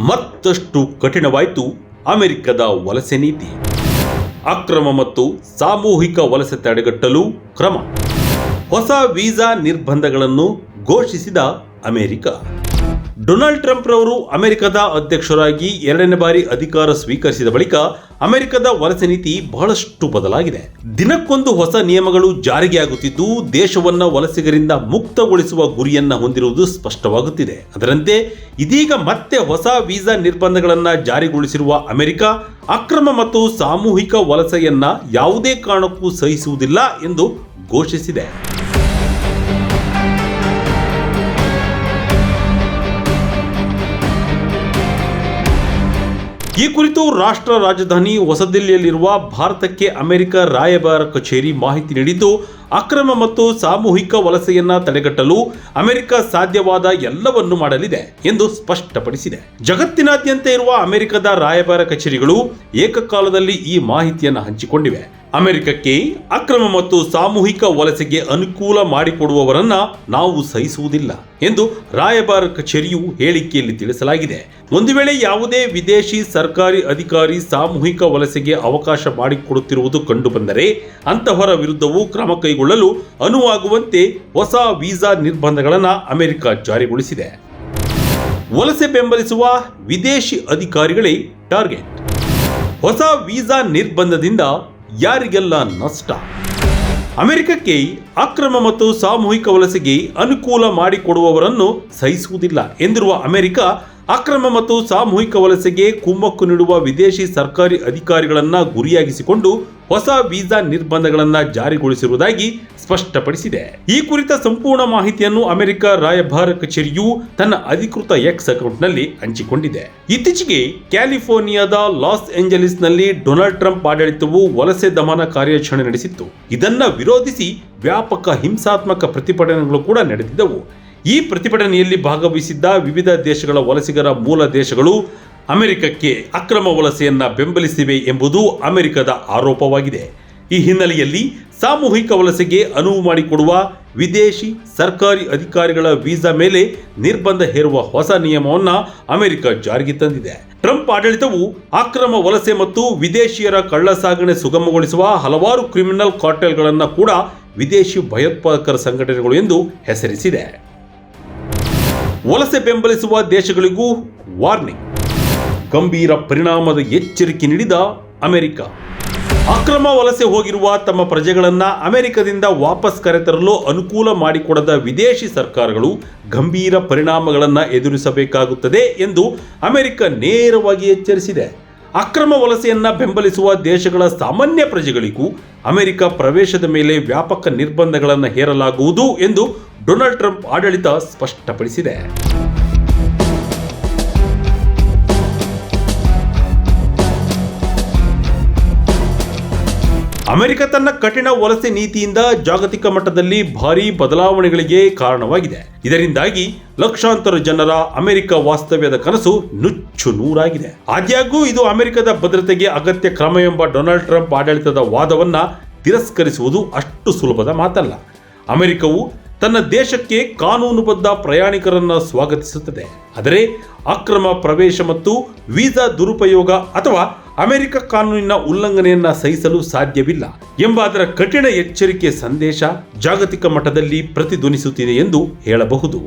ಮತ್ತಷ್ಟು ಕಠಿಣವಾಯಿತು ಅಮೆರಿಕದ ವಲಸೆ ನೀತಿ. ಅಕ್ರಮ ಮತ್ತು ಸಾಮೂಹಿಕ ವಲಸೆ ತಡೆಗಟ್ಟಲು ಕ್ರಮ. ಹೊಸ ವೀಸಾ ನಿರ್ಬಂಧಗಳನ್ನು ಘೋಷಿಸಿದ ಅಮೆರಿಕ. ಡೊನಾಲ್ಡ್ ಟ್ರಂಪ್ ರವರು ಅಮೆರಿಕದ ಅಧ್ಯಕ್ಷರಾಗಿ ಎರಡನೇ ಬಾರಿ ಅಧಿಕಾರ ಸ್ವೀಕರಿಸಿದ ಬಳಿಕ ಅಮೆರಿಕದ ವಲಸೆ ನೀತಿ ಬಹಳಷ್ಟು ಬದಲಾಗಿದೆ. ದಿನಕ್ಕೊಂದು ಹೊಸ ನಿಯಮಗಳು ಜಾರಿಗೆ ಆಗುತ್ತಿದ್ದು, ದೇಶವನ್ನು ವಲಸಿಗರಿಂದ ಮುಕ್ತಗೊಳಿಸುವ ಗುರಿಯನ್ನ ಹೊಂದಿರುವುದು ಸ್ಪಷ್ಟವಾಗುತ್ತಿದೆ. ಅದರಂತೆ, ಇದೀಗ ಮತ್ತೆ ಹೊಸ ವೀಸಾ ನಿರ್ಬಂಧಗಳನ್ನು ಜಾರಿಗೊಳಿಸಿರುವ ಅಮೆರಿಕ ಅಕ್ರಮ ಮತ್ತು ಸಾಮೂಹಿಕ ವಲಸೆಯನ್ನ ಯಾವುದೇ ಕಾರಣಕ್ಕೂ ಸಹಿಸುವುದಿಲ್ಲ ಎಂದು ಘೋಷಿಸಿದೆ. ಈ ಕುರಿತು ರಾಷ್ಟ್ರ ರಾಜಧಾನಿ ಹೊಸದಿಲ್ಲಿಯಲ್ಲಿರುವ ಭಾರತಕ್ಕೆ ಅಮೆರಿಕ ರಾಯಭಾರ ಕಚೇರಿ ಮಾಹಿತಿ ನೀಡಿದ್ದು, ಅಕ್ರಮ ಮತ್ತು ಸಾಮೂಹಿಕ ವಲಸೆಯನ್ನ ತಡೆಗಟ್ಟಲು ಅಮೆರಿಕ ಸಾಧ್ಯವಾದ ಎಲ್ಲವನ್ನು ಮಾಡಲಿದೆ ಎಂದು ಸ್ಪಷ್ಟಪಡಿಸಿದೆ. ಜಗತ್ತಿನಾದ್ಯಂತ ಇರುವ ಅಮೆರಿಕದ ರಾಯಭಾರ ಕಚೇರಿಗಳು ಏಕಕಾಲದಲ್ಲಿ ಈ ಮಾಹಿತಿಯನ್ನು ಹಂಚಿಕೊಂಡಿವೆ. ಅಮೆರಿಕಕ್ಕೆ ಅಕ್ರಮ ಮತ್ತು ಸಾಮೂಹಿಕ ವಲಸೆಗೆ ಅನುಕೂಲ ಮಾಡಿಕೊಡುವವರನ್ನ ನಾವು ಸಹಿಸುವುದಿಲ್ಲ ಎಂದು ರಾಯಭಾರ ಕಚೇರಿಯು ಹೇಳಿಕೆಯಲ್ಲಿ ತಿಳಿಸಲಾಗಿದೆ. ಒಂದು ವೇಳೆ ಯಾವುದೇ ವಿದೇಶಿ ಸರ್ಕಾರಿ ಅಧಿಕಾರಿ ಸಾಮೂಹಿಕ ವಲಸೆಗೆ ಅವಕಾಶ ಮಾಡಿಕೊಡುತ್ತಿರುವುದು ಕಂಡುಬಂದರೆ ಅಂತಹವರ ವಿರುದ್ಧವೂ ಕ್ರಮ ಕೈಗೊಳ್ಳಲು ಅನುವಾಗುವಂತೆ ಹೊಸ ವೀಸಾ ನಿರ್ಬಂಧಗಳನ್ನು ಅಮೆರಿಕ ಜಾರಿಗೊಳಿಸಿದೆ. ವಲಸೆ ಬೆಂಬಲಿಸುವ ವಿದೇಶಿ ಅಧಿಕಾರಿಗಳೇ ಟಾರ್ಗೆಟ್. ಹೊಸ ವೀಸಾ ನಿರ್ಬಂಧದಿಂದ ಯಾರಿಗೆಲ್ಲ ನಷ್ಟ? ಅಮೆರಿಕಕ್ಕೆ ಅಕ್ರಮ ಮತ್ತು ಸಾಮೂಹಿಕ ವಲಸೆಗೆ ಅನುಕೂಲ ಮಾಡಿಕೊಡುವವರನ್ನು ಸಹಿಸುವುದಿಲ್ಲ ಎಂದಿರುವ ಅಮೆರಿಕ, ಅಕ್ರಮ ಮತ್ತು ಸಾಮೂಹಿಕ ವಲಸೆಗೆ ಕುಮ್ಮಕ್ಕು ನೀಡುವ ವಿದೇಶಿ ಸರ್ಕಾರಿ ಅಧಿಕಾರಿಗಳನ್ನು ಗುರಿಯಾಗಿಸಿಕೊಂಡು ಹೊಸ ವೀಸಾ ನಿರ್ಬಂಧಗಳನ್ನು ಜಾರಿಗೊಳಿಸಿರುವುದಾಗಿ ಸ್ಪಷ್ಟಪಡಿಸಿದೆ. ಈ ಕುರಿತ ಸಂಪೂರ್ಣ ಮಾಹಿತಿಯನ್ನು ಅಮೆರಿಕ ರಾಯಭಾರ ಕಚೇರಿಯು ತನ್ನ ಅಧಿಕೃತ ಎಕ್ಸ್ ಅಕೌಂಟ್ನಲ್ಲಿ ಹಂಚಿಕೊಂಡಿದೆ. ಇತ್ತೀಚೆಗೆ ಕ್ಯಾಲಿಫೋರ್ನಿಯಾದ ಲಾಸ್ ಏಂಜಲೀಸ್ನಲ್ಲಿ ಡೊನಾಲ್ಡ್ ಟ್ರಂಪ್ ಆಡಳಿತವು ವಲಸೆ ದಮನ ಕಾರ್ಯಾಚರಣೆ ನಡೆಸಿತ್ತು. ಇದನ್ನ ವಿರೋಧಿಸಿ ವ್ಯಾಪಕ ಹಿಂಸಾತ್ಮಕ ಪ್ರತಿಭಟನೆಗಳು ಕೂಡ ನಡೆದಿದ್ದವು. ಈ ಪ್ರತಿಭಟನೆಯಲ್ಲಿ ಭಾಗವಹಿಸಿದ್ದ ವಿವಿಧ ದೇಶಗಳ ವಲಸಿಗರ ಮೂಲ ದೇಶಗಳು ಅಮೆರಿಕಕ್ಕೆ ಅಕ್ರಮ ವಲಸೆಯನ್ನು ಬೆಂಬಲಿಸಿವೆ ಎಂಬುದು ಅಮೆರಿಕದ ಆರೋಪವಾಗಿದೆ. ಈ ಹಿನ್ನೆಲೆಯಲ್ಲಿ ಸಾಮೂಹಿಕ ವಲಸೆಗೆ ಅನುವು ಮಾಡಿಕೊಡುವ ವಿದೇಶಿ ಸರ್ಕಾರಿ ಅಧಿಕಾರಿಗಳ ವೀಸಾ ಮೇಲೆ ನಿರ್ಬಂಧ ಹೇರುವ ಹೊಸ ನಿಯಮವನ್ನು ಅಮೆರಿಕ ಜಾರಿಗೆ ತಂದಿದೆ. ಟ್ರಂಪ್ ಆಡಳಿತವು ಅಕ್ರಮ ವಲಸೆ ಮತ್ತು ವಿದೇಶಿಯರ ಕಳ್ಳಸಾಗಣೆ ಸುಗಮಗೊಳಿಸುವ ಹಲವಾರು ಕ್ರಿಮಿನಲ್ ಕಾರ್ಟೆಲ್ಗಳನ್ನು ಕೂಡ ವಿದೇಶಿ ಭಯೋತ್ಪಾದಕರ ಸಂಘಟನೆಗಳು ಎಂದು ಹೆಸರಿಸಿದೆ. ವಲಸೆ ಬೆಂಬಲಿಸುವ ದೇಶಗಳಿಗೂ ವಾರ್ನಿಂಗ್. ಗಂಭೀರ ಪರಿಣಾಮದ ಎಚ್ಚರಿಕೆ ನೀಡಿದ ಅಮೆರಿಕ. ಅಕ್ರಮ ವಲಸೆ ಹೋಗಿರುವ ತಮ್ಮ ಪ್ರಜೆಗಳನ್ನು ಅಮೆರಿಕದಿಂದ ವಾಪಸ್ ಕರೆತರಲು ಅನುಕೂಲ ಮಾಡಿಕೊಡದ ವಿದೇಶಿ ಸರ್ಕಾರಗಳು ಗಂಭೀರ ಪರಿಣಾಮಗಳನ್ನು ಎದುರಿಸಬೇಕಾಗುತ್ತದೆ ಎಂದು ಅಮೆರಿಕ ನೇರವಾಗಿ ಎಚ್ಚರಿಸಿದೆ. ಅಕ್ರಮ ವಲಸೆಯನ್ನು ಬೆಂಬಲಿಸುವ ದೇಶಗಳ ಸಾಮಾನ್ಯ ಪ್ರಜೆಗಳಿಗೂ ಅಮೆರಿಕ ಪ್ರವೇಶದ ಮೇಲೆ ವ್ಯಾಪಕ ನಿರ್ಬಂಧಗಳನ್ನು ಹೇರಲಾಗುವುದು ಎಂದು ಡೊನಾಲ್ಡ್ ಟ್ರಂಪ್ ಆಡಳಿತ ಸ್ಪಷ್ಟಪಡಿಸಿದೆ. ಅಮೆರಿಕ ತನ್ನ ಕಠಿಣ ವಲಸೆ ನೀತಿಯಿಂದ ಜಾಗತಿಕ ಮಟ್ಟದಲ್ಲಿ ಭಾರೀ ಬದಲಾವಣೆಗಳಿಗೆ ಕಾರಣವಾಗಿದೆ. ಇದರಿಂದಾಗಿ ಲಕ್ಷಾಂತರ ಜನರ ಅಮೆರಿಕ ವಾಸ್ತವ್ಯದ ಕನಸು ನುಚ್ಚು ನೂರಾಗಿದೆ. ಆದ್ಯಾಗೂ ಇದು ಅಮೆರಿಕದ ಭದ್ರತೆಗೆ ಅಗತ್ಯ ಕ್ರಮ ಎಂಬ ಡೊನಾಲ್ಡ್ ಟ್ರಂಪ್ ಆಡಳಿತದ ವಾದವನ್ನ ತಿರಸ್ಕರಿಸುವುದು ಅಷ್ಟು ಸುಲಭದ ಮಾತಲ್ಲ. ಅಮೆರಿಕವು ತನ್ನ ದೇಶಕ್ಕೆ ಕಾನೂನುಬದ್ಧ ಪ್ರಯಾಣಿಕರನ್ನು ಸ್ವಾಗತಿಸುತ್ತದೆ. ಆದರೆ ಅಕ್ರಮ ಪ್ರವೇಶ ಮತ್ತು ವೀಸಾ ದುರುಪಯೋಗ ಅಥವಾ ಅಮೆರಿಕ ಕಾನೂನಿನ ಉಲ್ಲಂಘನೆಯನ್ನ ಸಹಿಸಲು ಸಾಧ್ಯವಿಲ್ಲ ಎಂಬ ಅದರ ಕಠಿಣ ಎಚ್ಚರಿಕೆ ಸಂದೇಶ ಜಾಗತಿಕ ಮಟ್ಟದಲ್ಲಿ ಪ್ರತಿಧ್ವನಿಸುತ್ತಿದೆ ಎಂದು ಹೇಳಬಹುದು.